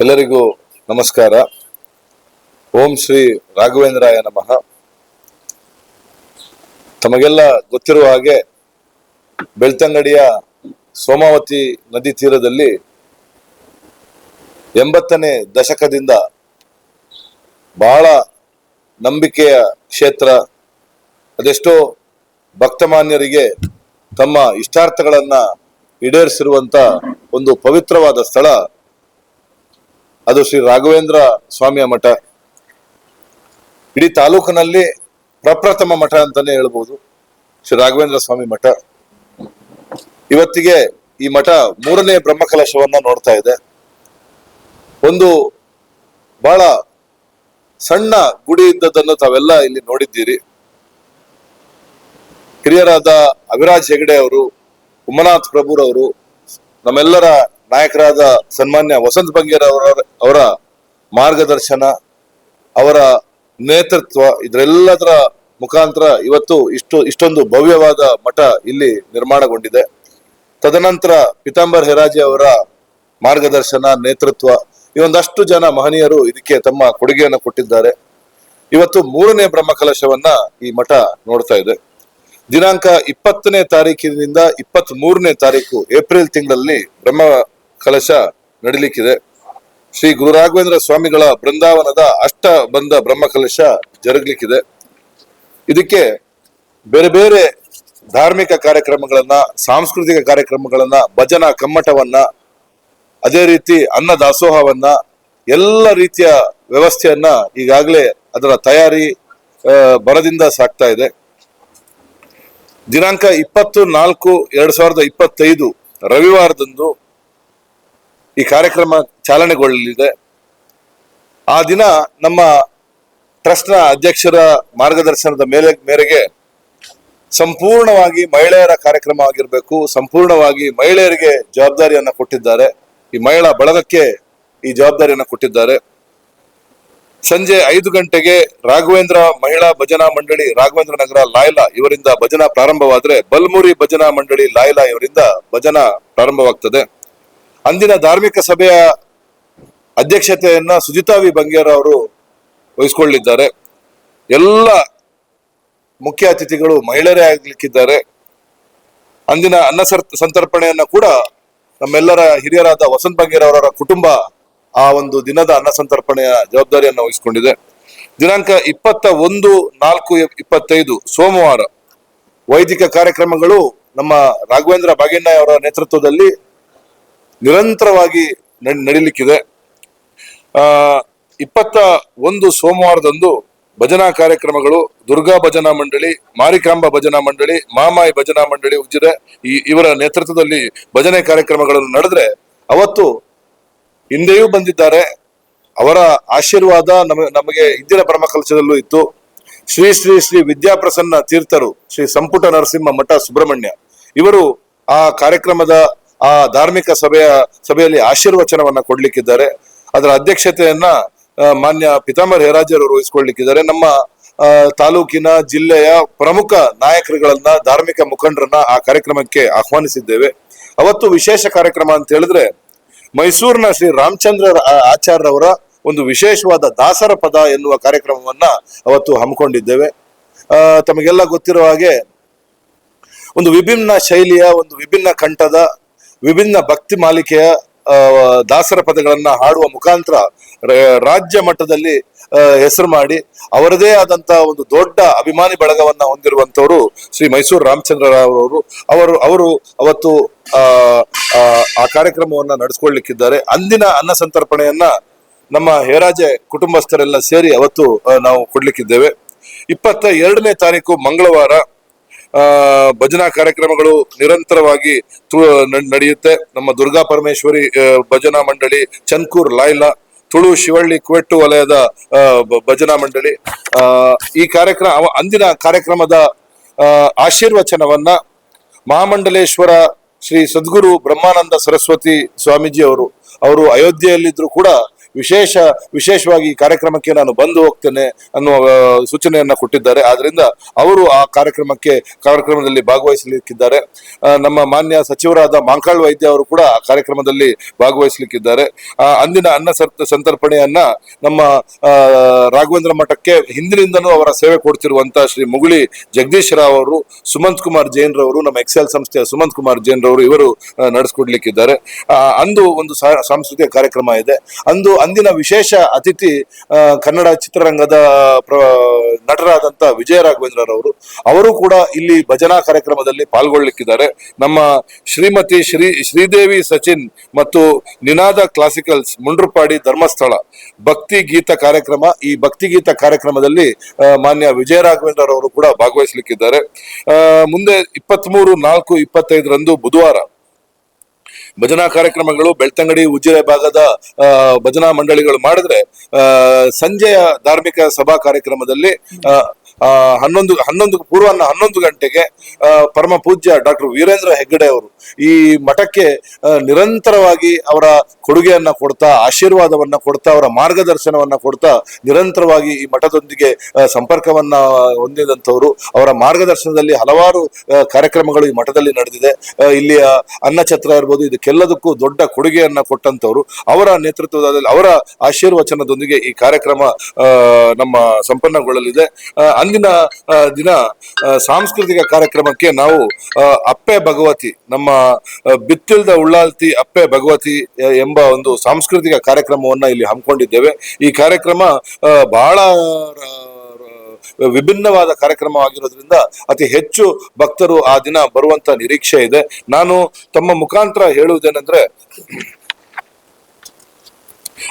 ಎಲ್ಲರಿಗೂ ನಮಸ್ಕಾರ. ಓಂ ಶ್ರೀ ರಾಘವೇಂದ್ರಾಯ ನಮಃ. ತಮಗೆಲ್ಲ ಗೊತ್ತಿರುವ ಹಾಗೆ ಬೆಳ್ತಂಗಡಿಯ ಸೋಮಾವತಿ ನದಿ ತೀರದಲ್ಲಿ ಎಂಬತ್ತನೇ ದಶಕದಿಂದ ಬಹಳ ನಂಬಿಕೆಯ ಕ್ಷೇತ್ರ, ಅದೆಷ್ಟೋ ಭಕ್ತಮಾನ್ಯರಿಗೆ ತಮ್ಮ ಇಷ್ಟಾರ್ಥಗಳನ್ನ ಈಡೇರಿಸಿರುವಂತ ಒಂದು ಪವಿತ್ರವಾದ ಸ್ಥಳ ಅದು ಶ್ರೀ ರಾಘವೇಂದ್ರ ಸ್ವಾಮಿಯ ಮಠ. ಇಡೀ ತಾಲೂಕಿನಲ್ಲಿ ಪ್ರಪ್ರಥಮ ಮಠ ಅಂತಾನೆ ಹೇಳ್ಬೋದು. ಶ್ರೀ ರಾಘವೇಂದ್ರ ಸ್ವಾಮಿ ಮಠ. ಇವತ್ತಿಗೆ ಈ ಮಠ ಮೂರನೇ ಬ್ರಹ್ಮಕಲಶವನ್ನ ನೋಡ್ತಾ ಇದೆ. ಒಂದು ಬಹಳ ಸಣ್ಣ ಗುಡಿ ಇದ್ದದನ್ನು ತಾವೆಲ್ಲ ಇಲ್ಲಿ ನೋಡಿದ್ದೀರಿ. ಹಿರಿಯರಾದ ಅವಿರಾಜ್ ಹೆಗಡೆ ಅವರು ಉಮನಾಥ್ ಪ್ರಭುರವರು, ನಮ್ಮೆಲ್ಲರ ನಾಯಕರಾದ ಸನ್ಮಾನ್ಯ ವಸಂತ ಬಂಗೇರ್ ಅವರ ಅವರ ಮಾರ್ಗದರ್ಶನ, ಅವರ ನೇತೃತ್ವ, ಇದರೆಲ್ಲದರ ಮುಖಾಂತರ ಇವತ್ತು ಇಷ್ಟು ಇಷ್ಟೊಂದು ಭವ್ಯವಾದ ಮಠ ಇಲ್ಲಿ ನಿರ್ಮಾಣಗೊಂಡಿದೆ. ತದನಂತರ ಪಿತಾಂಬರ್ ಹೆರಾಜೆ ಅವರ ಮಾರ್ಗದರ್ಶನ, ನೇತೃತ್ವ ಈ ಒಂದಷ್ಟು ಜನ ಮಹನೀಯರು ಇದಕ್ಕೆ ತಮ್ಮ ಕೊಡುಗೆಯನ್ನು ಕೊಟ್ಟಿದ್ದಾರೆ. ಇವತ್ತು ಮೂರನೇ ಬ್ರಹ್ಮಕಲಶವನ್ನ ಈ ಮಠ ನೋಡ್ತಾ ಇದೆ. ದಿನಾಂಕ ಇಪ್ಪತ್ತನೇ ತಾರೀಕಿನಿಂದ ಇಪ್ಪತ್ತ್ ಮೂರನೇ ತಾರೀಕು ಏಪ್ರಿಲ್ ತಿಂಗಳಲ್ಲಿ ಬ್ರಹ್ಮ ಕಲಶ ನಡಿಲಿಕ್ಕಿದೆ. ಶ್ರೀ ಗುರು ರಾಘವೇಂದ್ರ ಸ್ವಾಮಿಗಳ ಬೃಂದಾವನದ ಅಷ್ಟ ಬಂದ ಬ್ರಹ್ಮ ಕಲಶ ಜರುಗಲಿಕ್ಕಿದೆ. ಇದಕ್ಕೆ ಬೇರೆ ಬೇರೆ ಧಾರ್ಮಿಕ ಕಾರ್ಯಕ್ರಮಗಳನ್ನ, ಸಾಂಸ್ಕೃತಿಕ ಕಾರ್ಯಕ್ರಮಗಳನ್ನ, ಭಜನಾ ಕಮ್ಮಟವನ್ನ, ಅದೇ ರೀತಿ ಅನ್ನ ದಾಸೋಹವನ್ನ, ಎಲ್ಲ ರೀತಿಯ ವ್ಯವಸ್ಥೆಯನ್ನ ಈಗಾಗಲೇ ಅದರ ತಯಾರಿ ಬರದಿಂದ ಸಾಗ್ತಾ ಇದೆ. ದಿನಾಂಕ ಇಪ್ಪತ್ತು ನಾಲ್ಕು ಎರಡ್ ಸಾವಿರದ ಇಪ್ಪತ್ತೈದು ರವಿವಾರದಂದು ಈ ಕಾರ್ಯಕ್ರಮ ಚಾಲನೆಗೊಳ್ಳಲಿದೆ. ಆ ದಿನ ನಮ್ಮ ಟ್ರಸ್ಟ್ನ ಅಧ್ಯಕ್ಷರ ಮಾರ್ಗದರ್ಶನದ ಮೇಲೆ, ಮೇರೆಗೆ ಸಂಪೂರ್ಣವಾಗಿ ಮಹಿಳೆಯರ ಕಾರ್ಯಕ್ರಮ ಆಗಿರಬೇಕು. ಸಂಪೂರ್ಣವಾಗಿ ಮಹಿಳೆಯರಿಗೆ ಜವಾಬ್ದಾರಿಯನ್ನು ಕೊಟ್ಟಿದ್ದಾರೆ. ಈ ಮಹಿಳಾ ಬಳಗಕ್ಕೆ ಈ ಜವಾಬ್ದಾರಿಯನ್ನು ಕೊಟ್ಟಿದ್ದಾರೆ. ಸಂಜೆ ಐದು ಗಂಟೆಗೆ ರಾಘವೇಂದ್ರ ಮಹಿಳಾ ಭಜನಾ ಮಂಡಳಿ, ರಾಘವೇಂದ್ರ ನಗರ ಲಾಯ್ಲಾ ಇವರಿಂದ ಭಜನಾ ಪ್ರಾರಂಭವಾದ್ರೆ ಬಲ್ಮುರಿ ಭಜನಾ ಮಂಡಳಿ ಲಾಯ್ಲಾ ಇವರಿಂದ ಭಜನಾ ಪ್ರಾರಂಭವಾಗ್ತದೆ. ಅಂದಿನ ಧಾರ್ಮಿಕ ಸಭೆಯ ಅಧ್ಯಕ್ಷತೆಯನ್ನ ಸುಜಿತಾ ವಿ. ಬಂಗೇರ ಅವರು ವಹಿಸಿಕೊಳ್ಳಿದ್ದಾರೆ. ಎಲ್ಲ ಮುಖ್ಯ ಅತಿಥಿಗಳು ಮಹಿಳೆಯರೇ ಆಗ್ಲಿಕ್ಕಿದ್ದಾರೆ. ಅಂದಿನ ಅನ್ನ ಸರ್- ಸಂತರ್ಪಣೆಯನ್ನ ಕೂಡ ನಮ್ಮೆಲ್ಲರ ಹಿರಿಯರಾದ ವಸಂತ್ ಬಂಗೇರ ಅವರ ಕುಟುಂಬ ಆ ಒಂದು ದಿನದ ಅನ್ನ ಸಂತರ್ಪಣೆಯ ಜವಾಬ್ದಾರಿಯನ್ನು ವಹಿಸಿಕೊಂಡಿದೆ. ದಿನಾಂಕ ಇಪ್ಪತ್ತ ಒಂದು ನಾಲ್ಕು ಇಪ್ಪತ್ತೈದು ಸೋಮವಾರ ವೈದಿಕ ಕಾರ್ಯಕ್ರಮಗಳು ನಮ್ಮ ರಾಘವೇಂದ್ರ ಬಾಗೇಣ್ಣ ಅವರ ನೇತೃತ್ವದಲ್ಲಿ ನಿರಂತರವಾಗಿ ನಡ್- ನಡೀಲಿಕ್ಕಿದೆ. ಇಪ್ಪತ್ತ ಒಂದು ಸೋಮವಾರದಂದು ಭಜನಾ ಕಾರ್ಯಕ್ರಮಗಳು ದುರ್ಗಾ ಭಜನಾ ಮಂಡಳಿ, ಮಾರಿಕಾಂಬ ಭಜನಾ ಮಂಡಳಿ, ಮಾಮಾಯಿ ಭಜನಾ ಮಂಡಳಿ ಉಜ್ಜಿದೆ. ಈ, ಇವರ ನೇತೃತ್ವದಲ್ಲಿ ಭಜನೆ ಕಾರ್ಯಕ್ರಮಗಳನ್ನು ನಡೆದ್ರೆ ಅವತ್ತು ಹಿಂದೆಯೂ ಬಂದಿದ್ದಾರೆ. ಅವರ ಆಶೀರ್ವಾದ ನಮ, ನಮಗೆ ಹಿಂದಿನ ಕಲಶದಲ್ಲೂ ಇತ್ತು. ಶ್ರೀ ಶ್ರೀ ಶ್ರೀ ವಿದ್ಯಾಪ್ರಸನ್ನ ತೀರ್ಥರು ಶ್ರೀ ಸಂಪುಟ ನರಸಿಂಹ ಮಠ ಸುಬ್ರಹ್ಮಣ್ಯ. ಇವರು ಆ ಕಾರ್ಯಕ್ರಮದ ಆ ಧಾರ್ಮಿಕ ಸಭೆಯ ಸಭೆಯಲ್ಲಿ ಆಶೀರ್ವಚನವನ್ನ ಕೊಡ್ಲಿಕ್ಕಿದ್ದಾರೆ. ಅದರ ಅಧ್ಯಕ್ಷತೆಯನ್ನ ಮಾನ್ಯ ಪಿತಾಮರ್ ಹೇರಾಜರು ವಹಿಸ್ಕೊಳ್ಲಿಕ್ಕಿದ್ದಾರೆ ನಮ್ಮ ತಾಲೂಕಿನ ಜಿಲ್ಲೆಯ ಪ್ರಮುಖ ನಾಯಕರುಗಳನ್ನ, ಧಾರ್ಮಿಕ ಮುಖಂಡರನ್ನ ಆ ಕಾರ್ಯಕ್ರಮಕ್ಕೆ ಆಹ್ವಾನಿಸಿದ್ದೇವೆ. ಅವತ್ತು ವಿಶೇಷ ಕಾರ್ಯಕ್ರಮ ಅಂತ ಹೇಳಿದ್ರೆ, ಮೈಸೂರಿನ ಶ್ರೀ ರಾಮಚಂದ್ರ ಆಚಾರ್ಯರವರ ಒಂದು ವಿಶೇಷವಾದ ದಾಸರ ಪದ ಎನ್ನುವ ಕಾರ್ಯಕ್ರಮವನ್ನ ಅವತ್ತು ಹಮ್ಮಿಕೊಂಡಿದ್ದೇವೆ. ತಮಗೆಲ್ಲ ಗೊತ್ತಿರುವ ಹಾಗೆ, ಒಂದು ವಿಭಿನ್ನ ಶೈಲಿಯ, ಒಂದು ವಿಭಿನ್ನ ಕಂಠದ ವಿಭಿನ್ನ ಭಕ್ತಿ ಮಾಲಿಕೆಯ ದಾಸರ ಪದಗಳನ್ನ ಹಾಡುವ ಮುಖಾಂತರ ರಾಜ್ಯ ಮಟ್ಟದಲ್ಲಿ ಹೆಸರು ಮಾಡಿ ಅವರದೇ ಆದಂತಹ ಒಂದು ದೊಡ್ಡ ಅಭಿಮಾನಿ ಬಳಗವನ್ನ ಹೊಂದಿರುವಂತವರು ಶ್ರೀ ಮೈಸೂರು ರಾಮಚಂದ್ರ ರಾವ್ ಅವರು. ಅವರು ಅವರು ಅವತ್ತು, ಆ ಕಾರ್ಯಕ್ರಮವನ್ನ ನಡೆಸ್ಕೊಳ್ಲಿಕ್ಕಿದ್ದಾರೆ ಅಂದಿನ ಅನ್ನ ಸಂತರ್ಪಣೆಯನ್ನ ನಮ್ಮ ಹೇರಾಜೆ ಕುಟುಂಬಸ್ಥರೆಲ್ಲ ಸೇರಿ ಅವತ್ತು ನಾವು ಕೊಡ್ಲಿಕ್ಕಿದ್ದೇವೆ. ಇಪ್ಪತ್ತ ಎರಡನೇ ತಾರೀಕು ಮಂಗಳವಾರ. ಭಜನಾ ಕಾರ್ಯಕ್ರಮಗಳು ನಿರಂತರವಾಗಿ ನಡೆಯುತ್ತೆ. ನಮ್ಮ ದುರ್ಗಾ ಪರಮೇಶ್ವರಿ ಭಜನಾ ಮಂಡಳಿ, ಚನ್ಕೂರ್, ಲಾಯ್ಲಾ, ತುಳು, ಶಿವಳ್ಳಿ, ಕುವೆಟ್ಟು ವಲಯದ ಭಜನಾ ಮಂಡಳಿ. ಈ ಕಾರ್ಯಕ್ರಮ ಅಂದಿನ ಕಾರ್ಯಕ್ರಮದ ಆಶೀರ್ವಚನವನ್ನ ಮಹಾಮಂಡಲೇಶ್ವರ ಶ್ರೀ ಸದ್ಗುರು ಬ್ರಹ್ಮಾನಂದ ಸರಸ್ವತಿ ಸ್ವಾಮೀಜಿ ಅವರು ಅವರು ಅಯೋಧ್ಯೆಯಲ್ಲಿದ್ರು ಕೂಡ ವಿಶೇಷ, ವಿಶೇಷವಾಗಿ ಈ ಕಾರ್ಯಕ್ರಮಕ್ಕೆ ನಾನು ಬಂದು ಹೋಗ್ತೇನೆ ಅನ್ನುವ ಸೂಚನೆಯನ್ನ ಕೊಟ್ಟಿದ್ದಾರೆ. ಆದ್ರಿಂದ ಅವರು ಆ ಕಾರ್ಯಕ್ರಮಕ್ಕೆ, ಕಾರ್ಯಕ್ರಮದಲ್ಲಿ ಭಾಗವಹಿಸಲಿಕ್ಕಿದ್ದಾರೆ. ನಮ್ಮ ಮಾನ್ಯ ಸಚಿವರಾದ ಮಾಂಕಾಳ್ ವೈದ್ಯ ಅವರು ಕೂಡ ಆ ಕಾರ್ಯಕ್ರಮದಲ್ಲಿ ಭಾಗವಹಿಸಲಿಕ್ಕಿದ್ದಾರೆ. ಅಂದಿನ ಅನ್ನ ಸಂತರ್ಪಣೆಯನ್ನ ನಮ್ಮ ರಾಘವೇಂದ್ರ ಮಠಕ್ಕೆ ಹಿಂದಿನಿಂದನೂ ಅವರ ಸೇವೆ ಕೊಡ್ತಿರುವಂತಹ ಶ್ರೀ ಮುಗುಳಿ ಜಗದೀಶ್ ರಾವ್ ಅವರು, ಸುಮಂತ್ ಕುಮಾರ್ ಜೈನ್ ರವರು, ನಮ್ಮ ಎಕ್ಸೆಲ್ ಸಂಸ್ಥೆಯ ಸುಮಂತ್ ಕುಮಾರ್ ಜೈನ್ ರವರು ಇವರು ನಡೆಸ್ಕೊಡ್ಲಿಕ್ಕಿದ್ದಾರೆ. ಅಂದು ಒಂದು ಸಾಂಸ್ಕೃತಿಕ ಕಾರ್ಯಕ್ರಮ ಇದೆ. ಅಂದು ಅಂದಿನ ವಿಶೇಷ ಅತಿಥಿ ಕನ್ನಡ ಚಿತ್ರರಂಗದ ಪ್ರ- ನಟರಾದಂತ ವಿಜಯ ರಾಘವೇಂದ್ರರವರು, ಅವರು ಕೂಡ ಇಲ್ಲಿ ಭಜನಾ ಕಾರ್ಯಕ್ರಮದಲ್ಲಿ ಪಾಲ್ಗೊಳ್ಳಿಕ್ಕಿದ್ದಾರೆ. ನಮ್ಮ ಶ್ರೀಮತಿ ಶ್ರೀ, ಶ್ರೀದೇವಿ ಸಚಿನ್ ಮತ್ತು ನಿನಾದ ಕ್ಲಾಸಿಕಲ್ಸ್ ಮುಂಡ್ರುಪಾಡಿ ಧರ್ಮಸ್ಥಳ ಭಕ್ತಿ ಗೀತ ಕಾರ್ಯಕ್ರಮ, ಈ ಭಕ್ತಿ ಗೀತ ಕಾರ್ಯಕ್ರಮದಲ್ಲಿ ಮಾನ್ಯ ವಿಜಯ ರಾಘವೇಂದ್ರರವರು ಕೂಡ ಭಾಗವಹಿಸಲಿಕ್ಕಿದ್ದಾರೆ. ಮುಂದೆ ಮುಂದೆ ಇಪ್ಪತ್ಮೂರು ನಾಲ್ಕು ಇಪ್ಪತ್ತೈದರಂದು ಬುಧವಾರ ಭಜನಾ ಕಾರ್ಯಕ್ರಮಗಳು ಬೆಳ್ತಂಗಡಿ ಉಜಿರೆ ಭಾಗದ ಭಜನಾ ಮಂಡಳಿಗಳು ಮಾಡಿದ್ರೆ ಸಂಜೆಯ ಧಾರ್ಮಿಕ ಸಭಾ ಕಾರ್ಯಕ್ರಮದಲ್ಲಿ ಹನ್ನೊಂದು ಹನ್ನೊಂದು ಪೂರ್ವಾಹ್ನ ಹನ್ನೊಂದು ಗಂಟೆಗೆ ಪರಮ ಪೂಜ್ಯ ಡಾಕ್ಟರ್ ವೀರೇಂದ್ರ ಹೆಗ್ಗಡೆ ಅವರು ಈ ಮಠಕ್ಕೆ ನಿರಂತರವಾಗಿ ಅವರ ಕೊಡುಗೆಯನ್ನ ಕೊಡ್ತಾ, ಆಶೀರ್ವಾದವನ್ನ ಕೊಡ್ತಾ, ಅವರ ಮಾರ್ಗದರ್ಶನವನ್ನ ಕೊಡ್ತಾ, ನಿರಂತರವಾಗಿ ಈ ಮಠದೊಂದಿಗೆ ಸಂಪರ್ಕವನ್ನ ಹೊಂದಿದಂಥವ್ರು, ಅವರ ಮಾರ್ಗದರ್ಶನದಲ್ಲಿ ಹಲವಾರು ಕಾರ್ಯಕ್ರಮಗಳು ಈ ಮಠದಲ್ಲಿ ನಡೆದಿದೆ. ಇಲ್ಲಿಯ ಅನ್ನಛತ್ರ ಇರ್ಬೋದು, ಇದಕ್ಕೆಲ್ಲದಕ್ಕೂ ದೊಡ್ಡ ಕೊಡುಗೆಯನ್ನ ಕೊಟ್ಟಂತವರು ಅವರ ನೇತೃತ್ವದಲ್ಲಿ, ಅವರ ಆಶೀರ್ವಚನದೊಂದಿಗೆ ಈ ಕಾರ್ಯಕ್ರಮ ನಮ್ಮ ಸಂಪನ್ನಗೊಳ್ಳಲಿದೆ. ಅಂದಿನ ದಿನ ಸಾಂಸ್ಕೃತಿಕ ಕಾರ್ಯಕ್ರಮಕ್ಕೆ ನಾವು ಅಪ್ಪೆ ಭಗವತಿ, ನಮ್ಮ ಬಿತ್ತಿಲ್ದ ಉಳ್ಳಾಲ್ತಿ ಅಪ್ಪೆ ಭಗವತಿ ಎಂಬ ಒಂದು ಸಾಂಸ್ಕೃತಿಕ ಕಾರ್ಯಕ್ರಮವನ್ನ ಇಲ್ಲಿ ಹಮ್ಮಿಕೊಂಡಿದ್ದೇವೆ. ಈ ಕಾರ್ಯಕ್ರಮ ಬಹಳ ವಿಭಿನ್ನವಾದ ಕಾರ್ಯಕ್ರಮವಾಗಿರೋದ್ರಿಂದ ಅತಿ ಹೆಚ್ಚು ಭಕ್ತರು ಆ ದಿನ ಬರುವಂತ ನಿರೀಕ್ಷೆ ಇದೆ. ನಾನು ತಮ್ಮ ಮುಖಾಂತರ ಹೇಳುವುದೇನೆಂದ್ರೆ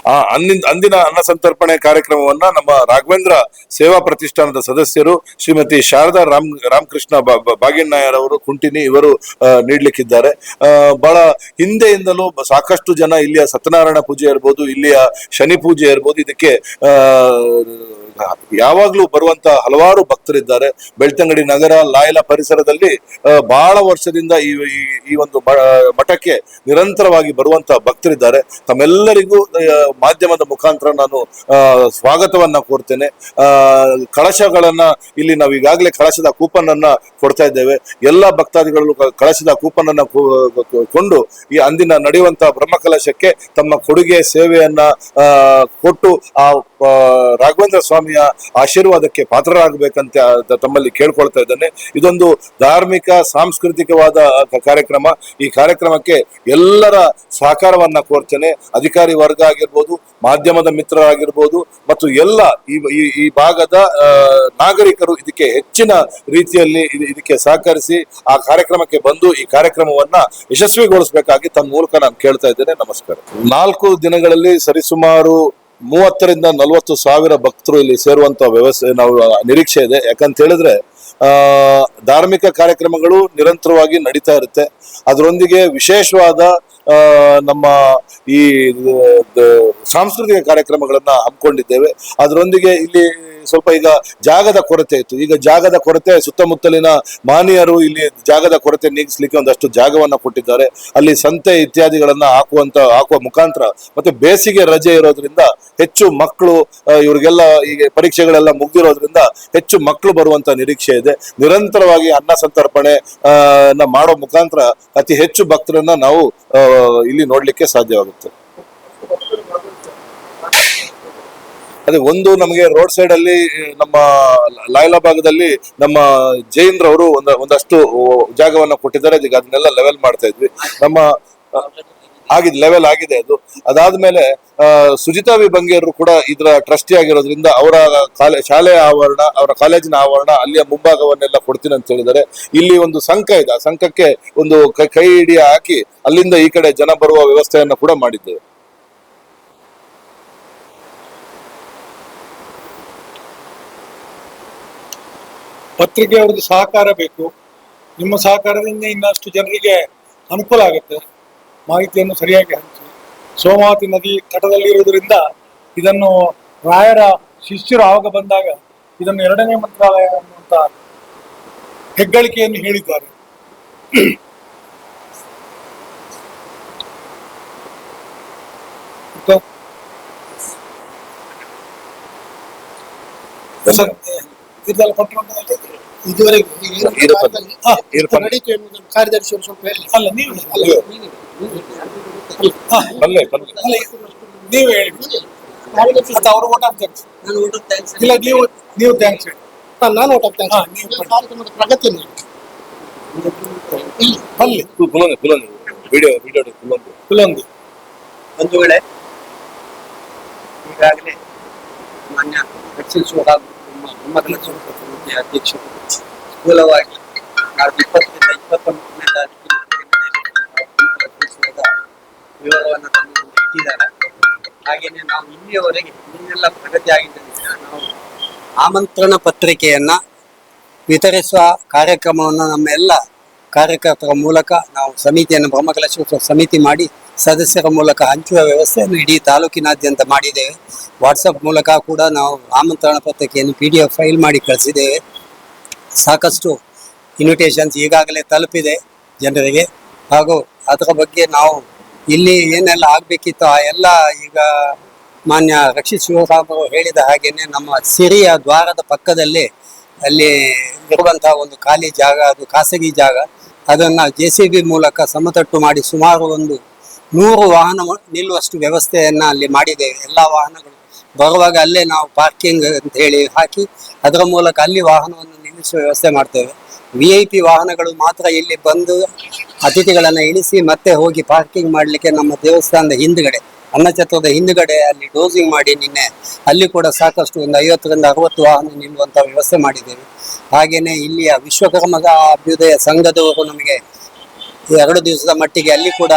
ಆ ಅಂದಿನ ಅಂದಿನ ಅನ್ನ ಸಂತರ್ಪಣೆ ಕಾರ್ಯಕ್ರಮವನ್ನ ನಮ್ಮ ರಾಘವೇಂದ್ರ ಸೇವಾ ಪ್ರತಿಷ್ಠಾನದ ಸದಸ್ಯರು ಶ್ರೀಮತಿ ಶಾರದಾ ರಾಮ್, ರಾಮಕೃಷ್ಣ ಬಾ- ಬಾ- ಬಾಗಿಣ್ಣಯ್ಯರ್ ಅವರು, ಕುಂಟಿನಿ ಇವರು ನೀಡ್ಲಿಕ್ಕಿದ್ದಾರೆ. ಬಹಳ ಹಿಂದೆಯಿಂದಲೂ ಸಾಕಷ್ಟು ಜನ ಇಲ್ಲಿಯ ಸತ್ಯನಾರಾಯಣ ಪೂಜೆ ಇರ್ಬೋದು, ಇಲ್ಲಿಯ ಶನಿ ಪೂಜೆ ಇರ್ಬೋದು, ಇದಕ್ಕೆ ಯಾವಾಗ್ಲೂ ಬರುವಂತ ಹಲವಾರು ಭಕ್ತರಿದ್ದಾರೆ. ಬೆಳ್ತಂಗಡಿ ನಗರ, ಲಾಯಲ ಪರಿಸರದಲ್ಲಿ ಬಹಳ ವರ್ಷದಿಂದ ಈ, ಈ- ಒಂದು ಮಠಕ್ಕೆ ನಿರಂತರವಾಗಿ ಬರುವಂತ ಭಕ್ತರಿದ್ದಾರೆ. ತಮ್ಮೆಲ್ಲರಿಗೂ ಮಾಧ್ಯಮದ ಮುಖಾಂತರ ನಾನು ಸ್ವಾಗತವನ್ನ ಕೋರ್ತೇನೆ. ಕಳಶಗಳನ್ನ ಇಲ್ಲಿ ನಾವು ಈಗಾಗಲೇ ಕಳಶದ ಕೂಪನ್ ಅನ್ನ ಕೊಡ್ತಾ ಇದ್ದೇವೆ. ಎಲ್ಲ ಭಕ್ತಾದಿಗಳು ಕಳಶದ ಕೂಪನ್ ಅನ್ನ ಕೊಂಡು ಈ ಅಂದಿನ ನಡೆಯುವಂತ ಬ್ರಹ್ಮಕಲಶಕ್ಕೆ ತಮ್ಮ ಕೊಡುಗೆ ಸೇವೆಯನ್ನ ಕೊಟ್ಟು ಆ ರಾಘವೇಂದ್ರ ರಾಘವೇಂದ್ರ ಸ್ವಾಮಿಯ ಆಶೀರ್ವಾದಕ್ಕೆ ಪಾತ್ರರಾಗಬೇಕಂತ ತಮ್ಮಲ್ಲಿ ಕೇಳ್ಕೊಳ್ತಾ ಇದ್ದೇನೆ. ಇದೊಂದು ಧಾರ್ಮಿಕ, ಸಾಂಸ್ಕೃತಿಕವಾದ ಕಾರ್ಯಕ್ರಮ. ಈ ಕಾರ್ಯಕ್ರಮಕ್ಕೆ ಎಲ್ಲರ ಸಹಕಾರವನ್ನ ಕೋರ್ತೇನೆ. ಅಧಿಕಾರಿ ವರ್ಗ ಆಗಿರ್ಬೋದು, ಮಾಧ್ಯಮದ ಮಿತ್ರರಾಗಿರ್ಬೋದು, ಮತ್ತು ಎಲ್ಲ ಈ, ಈ- ಭಾಗದ ನಾಗರಿಕರು ಇದಕ್ಕೆ ಹೆಚ್ಚಿನ ರೀತಿಯಲ್ಲಿ ಇದು- ಇದಕ್ಕೆ ಸಹಕರಿಸಿ ಆ ಕಾರ್ಯಕ್ರಮಕ್ಕೆ ಬಂದು ಈ ಕಾರ್ಯಕ್ರಮವನ್ನ ಯಶಸ್ವಿಗೊಳಿಸಬೇಕಾಗಿ ತನ್ನ ಮೂಲಕ ನಾನು ಕೇಳ್ತಾ ಇದ್ದೇನೆ. ನಮಸ್ಕಾರ. ನಾಲ್ಕು ದಿನಗಳಲ್ಲಿ ಸರಿಸುಮಾರು ಮೂವತ್ತರಿಂದ ನಲವತ್ತು ಸಾವಿರ ಭಕ್ತರು ಇಲ್ಲಿ ಸೇರುವಂತ ವ್ಯವಸ್ಥೆ ನಾವು ನಿರೀಕ್ಷೆ ಇದೆ. ಯಾಕಂತ ಹೇಳಿದ್ರೆ ಧಾರ್ಮಿಕ ಕಾರ್ಯಕ್ರಮಗಳು ನಿರಂತರವಾಗಿ ನಡೀತಾ ಇರುತ್ತೆ. ಅದರೊಂದಿಗೆ ವಿಶೇಷವಾದ ನಮ್ಮ ಈ ಸಾಂಸ್ಕೃತಿಕ ಕಾರ್ಯಕ್ರಮಗಳನ್ನ ಹಮ್ಮಿಕೊಂಡಿದ್ದೇವೆ. ಅದರೊಂದಿಗೆ ಇಲ್ಲಿ ಸ್ವಲ್ಪ ಈಗ ಜಾಗದ ಕೊರತೆ ಇತ್ತು. ಈಗ ಜಾಗದ ಕೊರತೆ, ಸುತ್ತಮುತ್ತಲಿನ ಮಾನಿಯರು ಇಲ್ಲಿ ಜಾಗದ ಕೊರತೆ ನೀಗಿಸ್ಲಿಕ್ಕೆ ಒಂದಷ್ಟು ಜಾಗವನ್ನ ಕೊಟ್ಟಿದ್ದಾರೆ. ಅಲ್ಲಿ ಸಂತೆ ಇತ್ಯಾದಿಗಳನ್ನ ಹಾಕುವಂತ, ಹಾಕುವ ಮುಖಾಂತರ ಮತ್ತೆ ಬೇಸಿಗೆ ರಜೆ ಇರೋದ್ರಿಂದ ಹೆಚ್ಚು ಮಕ್ಕಳು ಇವರಿಗೆಲ್ಲ ಈಗ ಪರೀಕ್ಷೆಗಳೆಲ್ಲ ಮುಗ್ದಿರೋದ್ರಿಂದ ಹೆಚ್ಚು ಮಕ್ಕಳು ಬರುವಂತ ನಿರೀಕ್ಷೆ ಇದೆ. ನಿರಂತರವಾಗಿ ಅನ್ನ ಸಂತರ್ಪಣೆ ಮಾಡೋ ಮುಖಾಂತರ ಅತಿ ಹೆಚ್ಚು ಭಕ್ತರನ್ನ ನಾವು ಇಲ್ಲಿ ನೋಡ್ಲಿಕ್ಕೆ ಸಾಧ್ಯವಾಗುತ್ತೆ. ಅದೇ ಒಂದು ನಮಗೆ ರೋಡ್ ಸೈಡ್ ಅಲ್ಲಿ ನಮ್ಮ ಲಾಯ್ಲಾ ಭಾಗದಲ್ಲಿ ನಮ್ಮ ಜೈನ್ ಅವರು ಒಂದ, ಒಂದಷ್ಟು ಜಾಗವನ್ನ ಕೊಟ್ಟಿದ್ದಾರೆ. ಈಗ ಅದನ್ನೆಲ್ಲ ಲೆವೆಲ್ ಮಾಡ್ತಾ ಇದ್ವಿ. ನಮ್ಮ ಆಗಿದ್ ಲೆವೆಲ್ ಆಗಿದೆ ಅದು. ಅದಾದ್ಮೇಲೆ ಸುಜಿತಾ ವಿ ಕೂಡ ಇದರ ಟ್ರಸ್ಟಿ ಆಗಿರೋದ್ರಿಂದ ಅವರ ಕಾಲೇ ಶಾಲೆಯ ಆವರಣ, ಅವರ ಕಾಲೇಜಿನ ಆವರಣ ಅಲ್ಲಿಯ ಮುಂಭಾಗವನ್ನೆಲ್ಲ ಕೊಡ್ತೀನಿ ಅಂತ ಹೇಳಿದ್ದಾರೆ. ಇಲ್ಲಿ ಒಂದು ಸಂಕ ಇದೆ. ಆ ಸಂಕಕ್ಕೆ ಒಂದು ಕೈ ಹಿಡಿಯ ಹಾಕಿ ಅಲ್ಲಿಂದ ಈ ಕಡೆ ಜನ ಬರುವ ವ್ಯವಸ್ಥೆಯನ್ನು ಕೂಡ ಮಾಡಿದ್ದೇವೆ. ಪತ್ರಿಕೆ ಅವ್ರದ್ದು ಸಹಕಾರ ಬೇಕು. ನಿಮ್ಮ ಸಹಕಾರದಿಂದ ಇನ್ನಷ್ಟು ಜನರಿಗೆ ಅನುಕೂಲ ಆಗುತ್ತೆ. ಮಾಹಿತಿಯನ್ನು ಸರಿಯಾಗಿ ಹಂಚಿ. ಸೋಮಾವತಿ ನದಿ ತಟದಲ್ಲಿರುವುದರಿಂದ ಇದನ್ನು ರಾಯರ ಶಿಷ್ಯರು ಆವಾಗ ಬಂದಾಗ ಇದನ್ನು ಎರಡನೇ ಮಂತ್ರಾಲಯ ಅನ್ನುವಂತ ಹೆಗ್ಗಳಿಕೆಯನ್ನು ಹೇಳಿದ್ದಾರೆ. ಸರ್ ಇದೆಲ್ಲ ಕೊಟ್ಟು ಇದುವರೆಗೂ ಈರಪ್ಪನ್. ಹಾ, ಈರಪ್ಪನ್. ನಡೀತು ಎನ್ನುವುದನ್ನು ಕಾರ್ಯದರ್ಶಿ ಅವರು ಸ್ವಲ್ಪ ಹೇಳಿ. ಅಲ್ಲ ನೀವು ಹಾ, ಬಲ್ಲೆ ಬಲ್ಲೆ ಅಲ್ಲ ನೀವು ಹೇಳಿ. ಅವರು ಓಟ್ ಹಾಕ್ತಾರೆ. ನಾನು ಇಲ್ಲ ನೀವು ನೀವು ಥ್ಯಾಂಕ್ಸ್ ಹೇಳಿ. ನಾನು ಊಟ ಥ್ಯಾಂಕ್ಸ್ ಹಾ, ನೀವು ಕೊಡಿ. ಕಾರ್ಯಕ್ರಮದ ಪ್ರಗತಿಯನ್ನು. ಇಲ್ಲಿ ಅಲ್ಲಿ ಕುಲಂದು ಕುಲಂದು ವಿಡಿಯೋ ವಿಡಿಯೋ ಕುಲಂದು ಕುಲಂದಿ ಬಂಧುಗಳೇ ಈಗಾಗಲೇ ಮಾನ್ಯ ಮೊಮ್ಮಗನ ಸ್ವರೂಪ ಸಮಿತಿಯ ಅಧ್ಯಕ್ಷರು ಸ್ಥೂಲವಾಗಿ ನಾವು ಇಪ್ಪತ್ತರಿಂದ ಇಪ್ಪತ್ತೊಂಬತ್ತನೇ ತಾರೀಕು ವಿವರವನ್ನು ಮುಂದೆ ಇಟ್ಟಿದ್ದಾರೆ ಹಾಗೇನೆ ನಾವು ಇಲ್ಲಿಯವರೆಗೆ ಇನ್ನೆಲ್ಲ ಪ್ರಗತಿ ಆಗಿದೆ ನಾವು ಆಮಂತ್ರಣ ಪತ್ರಿಕೆಯನ್ನ ವಿತರಿಸುವ ಕಾರ್ಯಕ್ರಮವನ್ನು ನಮ್ಮ ಎಲ್ಲ ಕಾರ್ಯಕರ್ತರ ಮೂಲಕ ನಾವು ಸಮಿತಿಯನ್ನು ಬ್ರಹ್ಮಕಲಶೋತ್ಸವ ಸಮಿತಿ ಮಾಡಿ ಸದಸ್ಯರ ಮೂಲಕ ಹಂಚುವ ವ್ಯವಸ್ಥೆಯನ್ನು ಇಡೀ ತಾಲೂಕಿನಾದ್ಯಂತ ಮಾಡಿದ್ದೇವೆ. ವಾಟ್ಸಪ್ ಮೂಲಕ ಕೂಡ ನಾವು ಆಮಂತ್ರಣ ಪತ್ರಿಕೆಯನ್ನು ಪಿ ಡಿ ಎಫ್ ಫೈಲ್ ಮಾಡಿ ಕಳಿಸಿದ್ದೇವೆ. ಸಾಕಷ್ಟು ಇನ್ವಿಟೇಷನ್ಸ್ ಈಗಾಗಲೇ ತಲುಪಿದೆ ಜನರಿಗೆ. ಹಾಗೂ ಅದರ ಬಗ್ಗೆ ನಾವು ಇಲ್ಲಿ ಏನೆಲ್ಲ ಆಗಬೇಕಿತ್ತು ಆ ಎಲ್ಲ ಈಗ ಮಾನ್ಯ ರಕ್ಷಿತ್ ಅವರು ಹೇಳಿದ ಹಾಗೆಯೇ ನಮ್ಮ ಸಿರಿಯ ದ್ವಾರದ ಪಕ್ಕದಲ್ಲಿ ಅಲ್ಲಿ ಇರುವಂತಹ ಒಂದು ಖಾಲಿ ಜಾಗ, ಅದು ಖಾಸಗಿ ಜಾಗ. ಅದನ್ನು ಜೆ ಸಿ ಬಿ ಮೂಲಕ ಸಮತಟ್ಟು ಮಾಡಿ ಸುಮಾರು ಒಂದು ನೂರು ವಾಹನ ನಿಲ್ಲುವಷ್ಟು ವ್ಯವಸ್ಥೆಯನ್ನು ಅಲ್ಲಿ ಮಾಡಿದೆ ಎಲ್ಲ ವಾಹನಗಳು ಬರುವಾಗ ಅಲ್ಲೇ ನಾವು ಪಾರ್ಕಿಂಗ್ ಅಂತ ಹೇಳಿ ಹಾಕಿ ಅದರ ಮೂಲಕ ಅಲ್ಲಿ ವಾಹನವನ್ನು ನಿಲ್ಲಿಸುವ ವ್ಯವಸ್ಥೆ ಮಾಡ್ತೇವೆ. ವಿ ಐ ಪಿ ವಾಹನಗಳು ಮಾತ್ರ ಇಲ್ಲಿ ಬಂದು ಅತಿಥಿಗಳನ್ನು ಇಳಿಸಿ ಮತ್ತೆ ಹೋಗಿ ಪಾರ್ಕಿಂಗ್ ಮಾಡಲಿಕ್ಕೆ ನಮ್ಮ ದೇವಸ್ಥಾನದ ಹಿಂದ್ಗಡೆ ಅನ್ನಛತ್ರದ ಹಿಂದುಗಡೆ ಅಲ್ಲಿ ಡೋಸಿಂಗ್ ಮಾಡಿ ನಿನ್ನೆ ಅಲ್ಲಿ ಕೂಡ ಸಾಕಷ್ಟು ಒಂದು ಐವತ್ತರಿಂದ ಅರವತ್ತು ವಾಹನ ನಿಲ್ಲುವಂಥ ವ್ಯವಸ್ಥೆ ಮಾಡಿದ್ದೇವೆ. ಹಾಗೆಯೇ ಇಲ್ಲಿಯ ವಿಶ್ವಕರ್ಮದ ಅಭ್ಯುದಯ ಸಂಘದವರು ನಮಗೆ ಎರಡು ದಿವಸದ ಮಟ್ಟಿಗೆ ಅಲ್ಲಿ ಕೂಡ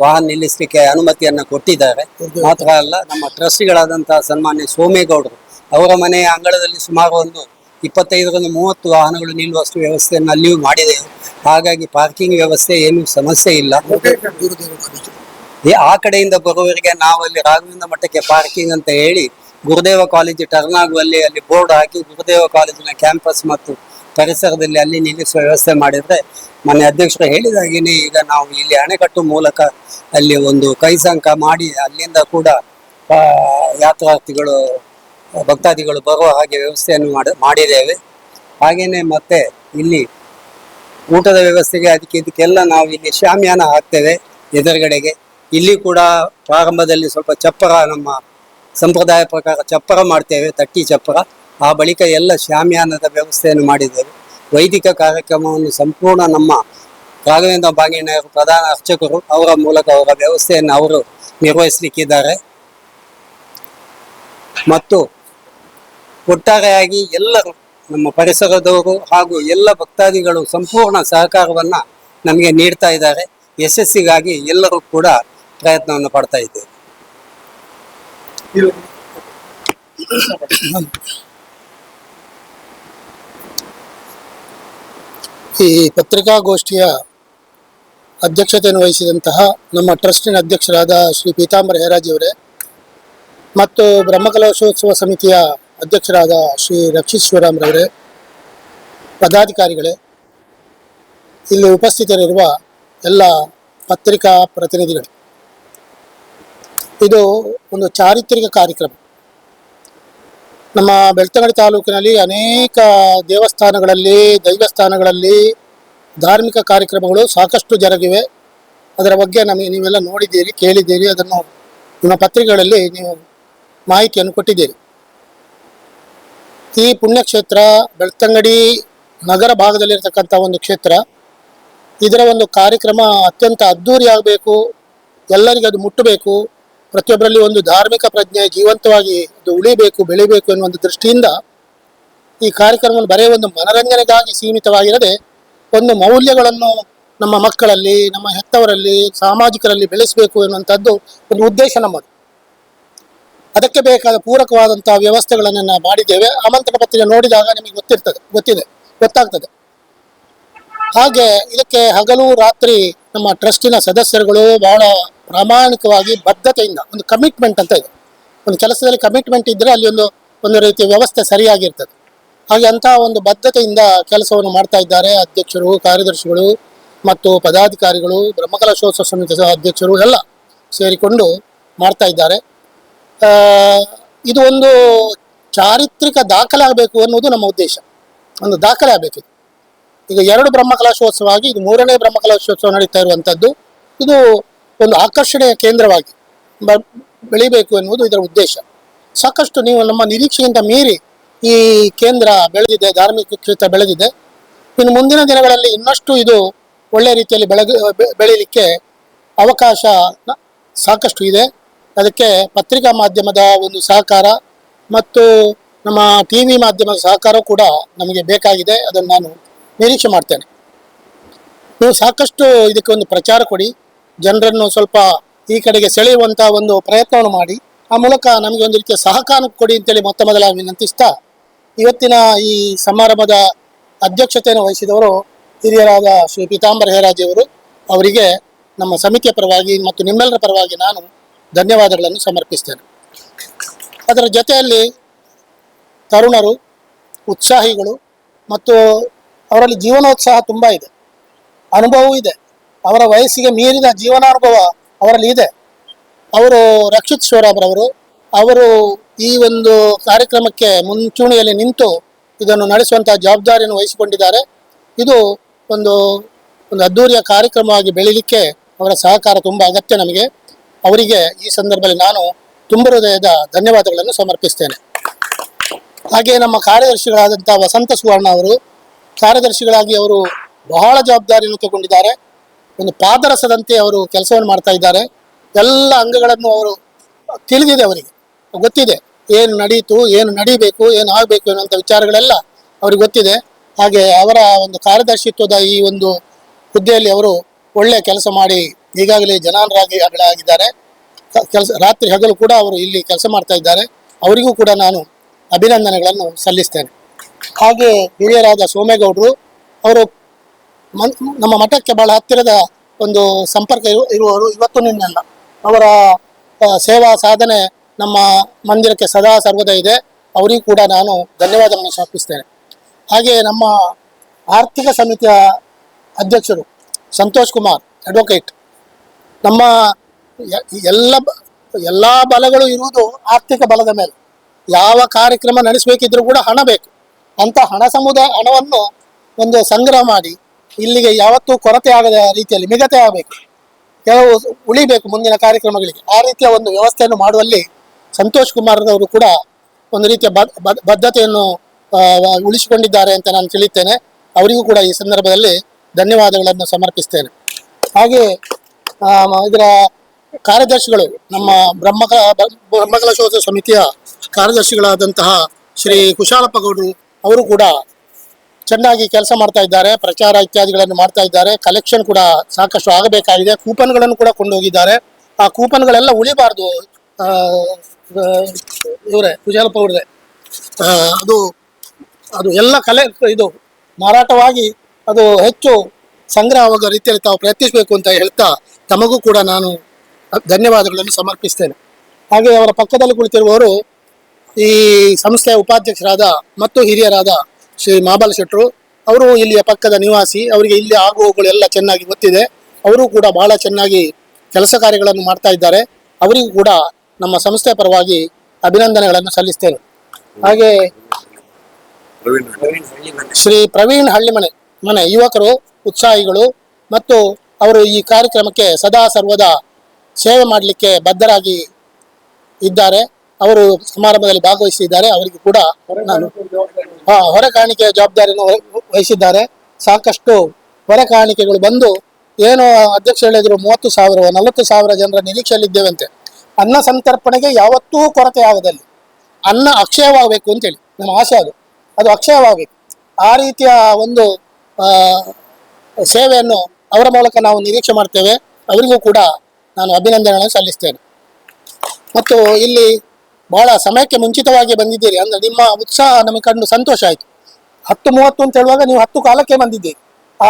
ವಾಹನ ನಿಲ್ಲಿಸಲಿಕ್ಕೆ ಅನುಮತಿಯನ್ನ ಕೊಟ್ಟಿದ್ದಾರೆ. ಮಾತ್ರ ಅಲ್ಲ ನಮ್ಮ ಟ್ರಸ್ಟಿಗಳಾದಂತಹ ಸನ್ಮಾನ್ಯ ಸೋಮೇಗೌಡರು ಅವರ ಮನೆಯ ಅಂಗಳದಲ್ಲಿ ಸುಮಾರು ಒಂದು ಇಪ್ಪತ್ತೈದರಿಂದ ಮೂವತ್ತು ವಾಹನಗಳು ನಿಲ್ಲುವಷ್ಟು ವ್ಯವಸ್ಥೆಯನ್ನು ಅಲ್ಲಿಯೂ ಮಾಡಿದೆ. ಹಾಗಾಗಿ ಪಾರ್ಕಿಂಗ್ ವ್ಯವಸ್ಥೆ ಏನು ಸಮಸ್ಯೆ ಇಲ್ಲ. ಗುರುದೇವ ಕಾಲೇಜು. ಈ ಆ ಕಡೆಯಿಂದ ಬರುವವರಿಗೆ ನಾವು ಅಲ್ಲಿ ರಾಘವೇಂದ್ರ ಮಠಕ್ಕೆ ಪಾರ್ಕಿಂಗ್ ಅಂತ ಹೇಳಿ ಗುರುದೇವ ಕಾಲೇಜು ಟರ್ನ್ ಆಗುವಲ್ಲಿ ಅಲ್ಲಿ ಬೋರ್ಡ್ ಹಾಕಿ ಗುರುದೇವ ಕಾಲೇಜಿನ ಕ್ಯಾಂಪಸ್ ಮತ್ತು ಪರಿಸರದಲ್ಲಿ ಅಲ್ಲಿ ನಿಲ್ಲಿಸುವ ವ್ಯವಸ್ಥೆ ಮಾಡಿದ್ರೆ ಮನೆ ಅಧ್ಯಕ್ಷರು ಹೇಳಿದಾಗೇನೆ ಈಗ ನಾವು ಇಲ್ಲಿ ಅಣೆಕಟ್ಟು ಮೂಲಕ ಅಲ್ಲಿ ಒಂದು ಕೈಸಂಕ ಮಾಡಿ ಅಲ್ಲಿಂದ ಕೂಡ ಯಾತ್ರಾರ್ಥಿಗಳು, ಭಕ್ತಾದಿಗಳು ಬರುವ ಹಾಗೆ ವ್ಯವಸ್ಥೆಯನ್ನು ಮಾಡಿ, ಮಾಡಿದ್ದೇವೆ. ಹಾಗೆಯೇ ಮತ್ತೆ ಇಲ್ಲಿ ಊಟದ ವ್ಯವಸ್ಥೆಗೆ ಅದಕ್ಕೆ ಇದಕ್ಕೆಲ್ಲ ನಾವು ಇಲ್ಲಿ ಶಾಮಿಯಾನ ಹಾಕ್ತೇವೆ ಎದುರುಗಡೆಗೆ. ಇಲ್ಲಿ ಕೂಡ ಪ್ರಾರಂಭದಲ್ಲಿ ಸ್ವಲ್ಪ ಚಪ್ಪರ ನಮ್ಮ ಸಂಪ್ರದಾಯ ಪ್ರಕಾರ ಚಪ್ಪರ ಮಾಡ್ತೇವೆ, ತಟ್ಟಿ ಚಪ್ಪರ. ಆ ಬಳಿಕ ಎಲ್ಲ ಶಾಮಿಯಾನದ ವ್ಯವಸ್ಥೆಯನ್ನು ಮಾಡಿದರು ವೈದಿಕ ಕಾರ್ಯಕ್ರಮವನ್ನು ಸಂಪೂರ್ಣ ನಮ್ಮ ರಾಘವೇಂದ್ರ ಬಾಗಿಣರು ಪ್ರಧಾನ ಅರ್ಚಕರು ಅವರ ಮೂಲಕ ಅವರ ವ್ಯವಸ್ಥೆಯನ್ನು ಅವರು ನಿರ್ವಹಿಸಲಿಕ್ಕಿದ್ದಾರೆ. ಮತ್ತು ಒಟ್ಟಾರೆಯಾಗಿ ಎಲ್ಲರೂ ನಮ್ಮ ಪರಿಸರದವರು ಹಾಗೂ ಎಲ್ಲ ಭಕ್ತಾದಿಗಳು ಸಂಪೂರ್ಣ ಸಹಕಾರವನ್ನು ನಮಗೆ ನೀಡ್ತಾ ಇದ್ದಾರೆ. ಯಶಸ್ಸಿಗಾಗಿ ಎಲ್ಲರೂ ಕೂಡ ಪ್ರಯತ್ನವನ್ನು ಪಡ್ತಾ ಇದ್ದೇವೆ. ಈ ಪತ್ರಿಕಾಗೋಷ್ಠಿಯ ಅಧ್ಯಕ್ಷತೆಯನ್ನು ವಹಿಸಿದಂತಹ ನಮ್ಮ ಟ್ರಸ್ಟಿನ ಅಧ್ಯಕ್ಷರಾದ ಶ್ರೀ ಪೀತಾಂಬರ ಹೇರಾಜಿಯವರೇ ಮತ್ತು ಬ್ರಹ್ಮಕಲಶೋತ್ಸವ ಸಮಿತಿಯ ಅಧ್ಯಕ್ಷರಾದ ಶ್ರೀ ರಕ್ಷಿತ್ ಶಿವರಾಮ್ರವರೇ ಪದಾಧಿಕಾರಿಗಳೇ, ಇಲ್ಲಿ ಉಪಸ್ಥಿತರಿರುವ ಎಲ್ಲ ಪತ್ರಿಕಾ ಪ್ರತಿನಿಧಿಗಳು. ಇದು ಒಂದು ಚಾರಿತ್ರಿಕ ಕಾರ್ಯಕ್ರಮ. ನಮ್ಮ ಬೆಳ್ತಂಗಡಿ ತಾಲೂಕಿನಲ್ಲಿ ಅನೇಕ ದೇವಸ್ಥಾನಗಳಲ್ಲಿ ದೈವಸ್ಥಾನಗಳಲ್ಲಿ ಧಾರ್ಮಿಕ ಕಾರ್ಯಕ್ರಮಗಳು ಸಾಕಷ್ಟು ಜರುಗಿವೆ. ಅದರ ಬಗ್ಗೆ ನಮಗೆ ನೀವೆಲ್ಲ ನೋಡಿದ್ದೀರಿ, ಕೇಳಿದ್ದೀರಿ. ಅದನ್ನು ನಿಮ್ಮ ಪತ್ರಿಕೆಗಳಲ್ಲಿ ನೀವು ಮಾಹಿತಿಯನ್ನು ಕೊಟ್ಟಿದ್ದೀರಿ. ಈ ಪುಣ್ಯಕ್ಷೇತ್ರ ಬೆಳ್ತಂಗಡಿ ನಗರ ಭಾಗದಲ್ಲಿರ್ತಕ್ಕಂಥ ಒಂದು ಕ್ಷೇತ್ರ. ಇದರ ಒಂದು ಕಾರ್ಯಕ್ರಮ ಅತ್ಯಂತ ಅದ್ಧೂರಿಯಾಗಬೇಕು ಎಲ್ಲರಿಗೂ ಅದು ಮುಟ್ಟಬೇಕು. ಪ್ರತಿಯೊಬ್ಬರಲ್ಲಿ ಒಂದು ಧಾರ್ಮಿಕ ಪ್ರಜ್ಞೆ, ಜೀವಂತವಾಗಿ ಇದು ಉಳಿಬೇಕು, ಬೆಳಿಬೇಕು ಎನ್ನುವ ಒಂದು ದೃಷ್ಟಿಯಿಂದ ಈ ಕಾರ್ಯಕ್ರಮವನ್ನು ಬರೆಯ ಒಂದು ಮನರಂಜನೆಗಾಗಿ ಸೀಮಿತವಾಗಿರದೆ ಒಂದು ಮೌಲ್ಯಗಳನ್ನು ನಮ್ಮ ಮಕ್ಕಳಲ್ಲಿ, ನಮ್ಮ ಹೆತ್ತವರಲ್ಲಿ, ಸಾಮಾಜಿಕರಲ್ಲಿ ಬೆಳೆಸಬೇಕು ಎನ್ನುವಂಥದ್ದು ಒಂದು ಉದ್ದೇಶ ನಮ್ಮದು. ಅದಕ್ಕೆ ಬೇಕಾದ ಪೂರಕವಾದಂತಹ ವ್ಯವಸ್ಥೆಗಳನ್ನು ನಾವು ಮಾಡಿದ್ದೇವೆ. ಆಮಂತ್ರಣ ಪತ್ರಿಕೆ ನೋಡಿದಾಗ ನಿಮಗೆ ಗೊತ್ತಿರ್ತದೆ, ಗೊತ್ತಿದೆ, ಗೊತ್ತಾಗ್ತದೆ. ಹಾಗೆ ಇದಕ್ಕೆ ಹಗಲು, ರಾತ್ರಿ ನಮ್ಮ ಟ್ರಸ್ಟಿನ ಸದಸ್ಯರುಗಳು ಬಹಳ ಪ್ರಾಮಾಣಿಕವಾಗಿ ಬದ್ಧತೆಯಿಂದ ಒಂದು ಕಮಿಟ್ಮೆಂಟ್ ಅಂತ ಇದೆ. ಒಂದು ಕೆಲಸದಲ್ಲಿ ಕಮಿಟ್ಮೆಂಟ್ ಇದ್ದರೆ ಅಲ್ಲಿ ಒಂದು ಒಂದು ರೀತಿಯ ವ್ಯವಸ್ಥೆ ಸರಿಯಾಗಿರ್ತದೆ. ಹಾಗೆ ಅಂತಹ ಒಂದು ಬದ್ಧತೆಯಿಂದ ಕೆಲಸವನ್ನು ಮಾಡ್ತಾ ಇದ್ದಾರೆ ಅಧ್ಯಕ್ಷರು, ಕಾರ್ಯದರ್ಶಿಗಳು ಮತ್ತು ಪದಾಧಿಕಾರಿಗಳು, ಬ್ರಹ್ಮಕಲಶೋತ್ಸವ ಸಮಿತಿ ಅಧ್ಯಕ್ಷರು ಎಲ್ಲ ಸೇರಿಕೊಂಡು ಮಾಡ್ತಾ ಇದ್ದಾರೆ. ಇದು ಒಂದು ಚಾರಿತ್ರಿಕ ದಾಖಲೆ ಆಗಬೇಕು ಅನ್ನೋದು ನಮ್ಮ ಉದ್ದೇಶ. ಒಂದು ದಾಖಲೆ ಆಗಬೇಕು ಈಗ ಎರಡು ಬ್ರಹ್ಮಕಲಾಶೋತ್ಸವ ಆಗಿ, ಇದು ಮೂರನೇ ಬ್ರಹ್ಮಕಲಾಶೋತ್ಸವ ನಡೀತಾ ಇರುವಂಥದ್ದು. ಇದು ಒಂದು ಆಕರ್ಷಣೆಯ ಕೇಂದ್ರವಾಗಿ ಬೆಳಿಬೇಕು ಎನ್ನುವುದು ಇದರ ಉದ್ದೇಶ. ಸಾಕಷ್ಟು ನೀವು ನಮ್ಮ ನಿರೀಕ್ಷೆಗಿಂತ ಮೀರಿ ಈ ಕೇಂದ್ರ ಬೆಳೆದಿದೆ, ಧಾರ್ಮಿಕ ಕ್ಷೇತ್ರ ಬೆಳೆದಿದೆ. ಇನ್ನು ಮುಂದಿನ ದಿನಗಳಲ್ಲಿ ಇನ್ನಷ್ಟು ಇದು ಒಳ್ಳೆ ರೀತಿಯಲ್ಲಿ ಬೆಳಗ ಬೆಳೀಲಿಕ್ಕೆ ಅವಕಾಶ ಸಾಕಷ್ಟು ಇದೆ. ಅದಕ್ಕೆ ಪತ್ರಿಕಾ ಮಾಧ್ಯಮದ ಒಂದು ಸಹಕಾರ ಮತ್ತು ನಮ್ಮ ಟಿ ವಿ ಮಾಧ್ಯಮದ ಸಹಕಾರ ಕೂಡ ನಮಗೆ ಬೇಕಾಗಿದೆ. ಅದನ್ನು ನಾನು ನಿರೀಕ್ಷೆ ಮಾಡ್ತೇನೆ. ನೀವು ಸಾಕಷ್ಟು ಇದಕ್ಕೆ ಒಂದು ಪ್ರಚಾರ ಕೊಡಿ. ಜನರನ್ನು ಸ್ವಲ್ಪ ಈ ಕಡೆಗೆ ಸೆಳೆಯುವಂತಹ ಒಂದು ಪ್ರಯತ್ನವನ್ನು ಮಾಡಿ, ಆ ಮೂಲಕ ನಮಗೆ ಒಂದು ರೀತಿಯ ಸಹಕಾರ ಕೊಡಿ ಅಂತೇಳಿ ಮೊತ್ತ ಮೊದಲ ವಿನಂತಿಸ್ತಾ, ಇವತ್ತಿನ ಈ ಸಮಾರಂಭದ ಅಧ್ಯಕ್ಷತೆಯನ್ನು ವಹಿಸಿದವರು ಹಿರಿಯರಾದ ಶ್ರೀ ಪೀತಾಂಬರ ಹೇರಾಜಿಯವರು ಅವರಿಗೆ ನಮ್ಮ ಸಮಿತಿಯ ಪರವಾಗಿ ಮತ್ತು ನಿಮ್ಮೆಲ್ಲರ ಪರವಾಗಿ ನಾನು ಧನ್ಯವಾದಗಳನ್ನು ಸಮರ್ಪಿಸ್ತೇನೆ. ಅದರ ಜೊತೆಯಲ್ಲಿ ತರುಣರು, ಉತ್ಸಾಹಿಗಳು ಮತ್ತು ಅವರಲ್ಲಿ ಜೀವನೋತ್ಸಾಹ ತುಂಬ ಇದೆ, ಅನುಭವವೂ ಇದೆ. ಅವರ ವಯಸ್ಸಿಗೆ ಮೀರಿದ ಜೀವನಾನುಭವ ಅವರಲ್ಲಿ ಇದೆ. ಅವರು ರಕ್ಷಿತ್ ಶೋರಾಬ್ರವರು ಅವರು ಈ ಒಂದು ಕಾರ್ಯಕ್ರಮಕ್ಕೆ ಮುಂಚೂಣಿಯಲ್ಲಿ ನಿಂತು ಇದನ್ನು ನಡೆಸುವಂತಹ ಜವಾಬ್ದಾರಿಯನ್ನು ವಹಿಸಿಕೊಂಡಿದ್ದಾರೆ. ಇದು ಒಂದು ಒಂದು ಅದ್ಧೂರಿಯ ಕಾರ್ಯಕ್ರಮವಾಗಿ ಬೆಳೀಲಿಕ್ಕೆ ಅವರ ಸಹಕಾರ ತುಂಬ ಅಗತ್ಯ ನಮಗೆ. ಅವರಿಗೆ ಈ ಸಂದರ್ಭದಲ್ಲಿ ನಾನು ತುಂಬ ಹೃದಯದ ಧನ್ಯವಾದಗಳನ್ನು ಸಮರ್ಪಿಸ್ತೇನೆ. ಹಾಗೆ ನಮ್ಮ ಕಾರ್ಯದರ್ಶಿಗಳಾದಂಥ ವಸಂತ ಸುವರ್ಣ ಅವರು, ಕಾರ್ಯದರ್ಶಿಗಳಾಗಿ ಅವರು ಬಹಳ ಜವಾಬ್ದಾರಿಯನ್ನು ತಗೊಂಡಿದ್ದಾರೆ. ಒಂದು ಪಾದರಸದಂತೆ ಅವರು ಕೆಲಸವನ್ನು ಮಾಡ್ತಾ ಇದ್ದಾರೆ. ಎಲ್ಲ ಅಂಗಗಳನ್ನು ಅವರು ತಿಳಿದಿದೆ ಅವರಿಗೆ. ಗೊತ್ತಿದೆ ಏನು ನಡೀತು, ಏನು ನಡೀಬೇಕು, ಏನು ಆಗಬೇಕು ಅನ್ನೋಂಥ ವಿಚಾರಗಳೆಲ್ಲ ಅವ್ರಿಗೆ ಗೊತ್ತಿದೆ. ಹಾಗೆ ಅವರ ಒಂದು ಕಾರ್ಯದರ್ಶಿತ್ವದ ಈ ಒಂದು ಹುದ್ದೆಯಲ್ಲಿ ಅವರು ಒಳ್ಳೆಯ ಕೆಲಸ ಮಾಡಿ ಈಗಾಗಲೇ ಜನಾನರಾಗಿ ಆಗಿದ್ದಾರೆ. ಕೆಲಸ, ರಾತ್ರಿ ಹಗಲು ಕೂಡ ಅವರು ಇಲ್ಲಿ ಕೆಲಸ ಮಾಡ್ತಾ ಇದ್ದಾರೆ. ಅವರಿಗೂ ಕೂಡ ನಾನು ಅಭಿನಂದನೆಗಳನ್ನು ಸಲ್ಲಿಸ್ತೇನೆ. ಹಾಗೆ ಹಿರಿಯರಾದ ಸೋಮೇಗೌಡರು, ಅವರು ನಮ್ಮ ಮಠಕ್ಕೆ ಬಹಳ ಹತ್ತಿರದ ಒಂದು ಸಂಪರ್ಕ ಇರು ಇರುವವರು ಇವತ್ತು ನಿನ್ನೆಲ್ಲ. ಅವರ ಸೇವಾ ಸಾಧನೆ ನಮ್ಮ ಮಂದಿರಕ್ಕೆ ಸದಾ ಸರ್ವದ ಇದೆ. ಅವರಿಗೂ ಕೂಡ ನಾನು ಧನ್ಯವಾದಗಳನ್ನು ಸಮರ್ಪಿಸ್ತೇನೆ ಹಾಗೆ ನಮ್ಮ ಆರ್ಥಿಕ ಸಮಿತಿಯ ಅಧ್ಯಕ್ಷರು ಸಂತೋಷ್ ಕುಮಾರ್ ಅಡ್ವೊಕೇಟ್ ನಮ್ಮ ಎಲ್ಲ ಎಲ್ಲ ಬಲಗಳು ಇರುವುದು ಆರ್ಥಿಕ ಬಲದ ಮೇಲೆ. ಯಾವ ಕಾರ್ಯಕ್ರಮ ನಡೆಸಬೇಕಿದ್ರೂ ಕೂಡ ಹಣ ಬೇಕು. ಅಂತ ಹಣ ಸಮುದಾಯ ಹಣವನ್ನು ಒಂದು ಸಂಗ್ರಹ ಮಾಡಿ ಇಲ್ಲಿಗೆ ಯಾವತ್ತೂ ಕೊರತೆ ಆಗದ ರೀತಿಯಲ್ಲಿ ಮಿಗತೆ ಆಗಬೇಕು. ಕೆಲವು ಉಳಿಬೇಕು ಮುಂದಿನ ಕಾರ್ಯಕ್ರಮಗಳಿಗೆ. ಆ ರೀತಿಯ ಒಂದು ವ್ಯವಸ್ಥೆಯನ್ನು ಮಾಡುವಲ್ಲಿ ಸಂತೋಷ್ ಕುಮಾರ್ ಅವರು ಕೂಡ ಒಂದು ರೀತಿಯ ಬದ್- ಬದ್- ಬದ್ಧತೆಯನ್ನು ಉಳಿಸಿಕೊಂಡಿದ್ದಾರೆ ಅಂತ ನಾನು ತಿಳಿಯುತ್ತೇನೆ. ಅವರಿಗೂ ಕೂಡ ಈ ಸಂದರ್ಭದಲ್ಲಿ ಧನ್ಯವಾದಗಳನ್ನು ಸಮರ್ಪಿಸ್ತೇನೆ. ಹಾಗೆ ಇದರ ಕಾರ್ಯದರ್ಶಿಗಳು ನಮ್ಮ ಬ್ರಹ್ಮ ಬ್ರಹ್ಮಕಲಶೋಧ ಸಮಿತಿಯ ಕಾರ್ಯದರ್ಶಿಗಳಾದಂತಹ ಶ್ರೀ ಕುಶಾಲಪ್ಪ ಗೌಡರು, ಅವರು ಕೂಡ ಚೆನ್ನಾಗಿ ಕೆಲಸ ಮಾಡ್ತಾ ಇದ್ದಾರೆ, ಪ್ರಚಾರ ಇತ್ಯಾದಿಗಳನ್ನು ಮಾಡ್ತಾ ಇದ್ದಾರೆ. ಕಲೆಕ್ಷನ್ ಕೂಡ ಸಾಕಷ್ಟು ಆಗಬೇಕಾಗಿದೆ. ಕೂಪನ್ಗಳನ್ನು ಕೂಡ ಕೊಂಡೋಗಿದ್ದಾರೆ. ಆ ಕೂಪನ್ಗಳೆಲ್ಲ ಉಳಿಬಾರ್ದು. ಇವರೇ ಕುಜಾಲಪ್ಪ ಅವ್ರದೇ ಅದು ಅದು ಎಲ್ಲ ಕಲೆ, ಇದು ಮಾರಾಟವಾಗಿ ಅದು ಹೆಚ್ಚು ಸಂಗ್ರಹವಾಗುವ ರೀತಿಯಲ್ಲಿ ತಾವು ಪ್ರಯತ್ನಿಸಬೇಕು ಅಂತ ಹೇಳ್ತಾ ತಮಗೂ ಕೂಡ ನಾನು ಧನ್ಯವಾದಗಳನ್ನು ಸಮರ್ಪಿಸ್ತೇನೆ. ಹಾಗೆ ಅವರ ಪಕ್ಕದಲ್ಲಿ ಕುಳಿತಿರುವವರು ಈ ಸಂಸ್ಥೆಯ ಉಪಾಧ್ಯಕ್ಷರಾದ ಮತ್ತು ಹಿರಿಯರಾದ ಶ್ರೀ ಮಹಾಬಲ ಶೆಟ್ರು, ಅವರು ಇಲ್ಲಿಯ ಪಕ್ಕದ ನಿವಾಸಿ, ಅವರಿಗೆ ಇಲ್ಲಿ ಆಗು ಹೋಗುಗಳು ಎಲ್ಲ ಚೆನ್ನಾಗಿ ಗೊತ್ತಿದೆ. ಅವರು ಕೂಡ ಬಹಳ ಚೆನ್ನಾಗಿ ಕೆಲಸ ಕಾರ್ಯಗಳನ್ನು ಮಾಡ್ತಾ ಇದ್ದಾರೆ. ಅವರಿಗೂ ಕೂಡ ನಮ್ಮ ಸಂಸ್ಥೆ ಪರವಾಗಿ ಅಭಿನಂದನೆಗಳನ್ನು ಸಲ್ಲಿಸ್ತೇನೆ. ಹಾಗೆ ಶ್ರೀ ಪ್ರವೀಣ್ ಹಳ್ಳಿಮನೆ ಮನೆ ಯುವಕರು, ಉತ್ಸಾಹಿಗಳು ಮತ್ತು ಅವರು ಈ ಕಾರ್ಯಕ್ರಮಕ್ಕೆ ಸದಾ ಸರ್ವದ ಸೇವೆ ಮಾಡಲಿಕ್ಕೆ ಬದ್ಧರಾಗಿ ಇದ್ದಾರೆ. ಅವರು ಸಮಾರಂಭದಲ್ಲಿ ಭಾಗವಹಿಸಿದ್ದಾರೆ. ಅವರಿಗೂ ಕೂಡ ನಾನು ಹೊರ ಕಾಣಿಕೆಯ ಜವಾಬ್ದಾರಿಯನ್ನು ವಹ- ವಹಿಸಿದ್ದಾರೆ. ಸಾಕಷ್ಟು ಹೊರ ಕಾಣಿಕೆಗಳು ಬಂದು ಏನು ಅಧ್ಯಕ್ಷ ಹೇಳಿದ್ರು ಮೂವತ್ತು ಸಾವಿರ, ನಲವತ್ತು ಸಾವಿರ ಜನರ ನಿರೀಕ್ಷೆಯಲ್ಲಿದ್ದೇವಂತೆ. ಅನ್ನ ಸಂತರ್ಪಣೆಗೆ ಯಾವತ್ತೂ ಕೊರತೆ ಆಗದಲ್ಲಿ. ಅನ್ನ ಅಕ್ಷಯವಾಗಬೇಕು ಅಂತೇಳಿ. ನಮ್ಮ ಆಸೆ ಅದು. ಅದು ಅಕ್ಷಯವಾಗಬೇಕು. ಆ ರೀತಿಯ ಒಂದು ಸೇವೆಯನ್ನು ಅವರ ಮೂಲಕ ನಾವು ನಿರೀಕ್ಷೆ ಮಾಡ್ತೇವೆ. ಅವರಿಗೂ ಕೂಡ ನಾನು ಅಭಿನಂದನೆಗಳನ್ನು ಸಲ್ಲಿಸ್ತೇನೆ. ಮತ್ತು ಇಲ್ಲಿ ಬಹಳ ಸಮಯಕ್ಕೆ ಮುಂಚಿತವಾಗಿ ಬಂದಿದ್ದೀರಿ. ಅಂದ್ರೆ ನಿಮ್ಮ ಉತ್ಸಾಹ ನಮಗೆ ಕಂಡು ಸಂತೋಷ ಆಯಿತು. ಹತ್ತು ಮೂವತ್ತು ಅಂತ ಹೇಳುವಾಗ ನೀವು ಹತ್ತು ಕಾಲಕ್ಕೆ ಬಂದಿದ್ದೀರಿ. ಆ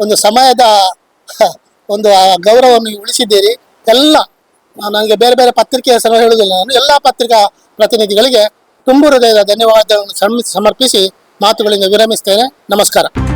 ಒಂದು ಸಮಯದ ಒಂದು ಆ ಗೌರವವನ್ನು ನೀವು ಉಳಿಸಿದ್ದೀರಿ. ಎಲ್ಲ ನಾನು ನನಗೆ ಬೇರೆ ಬೇರೆ ಪತ್ರಿಕೆಯ ಹೆಸರು ಹೇಳುವುದಿಲ್ಲ ನಾನು. ಎಲ್ಲ ಪತ್ರಿಕಾ ಪ್ರತಿನಿಧಿಗಳಿಗೆ ತುಂಬು ಹೃದಯದ ಧನ್ಯವಾದಗಳನ್ನು ಸಮ್- ಸಮರ್ಪಿಸಿ ಮಾತುಗಳಿಂದ ವಿರಮಿಸ್ತೇನೆ. ನಮಸ್ಕಾರ.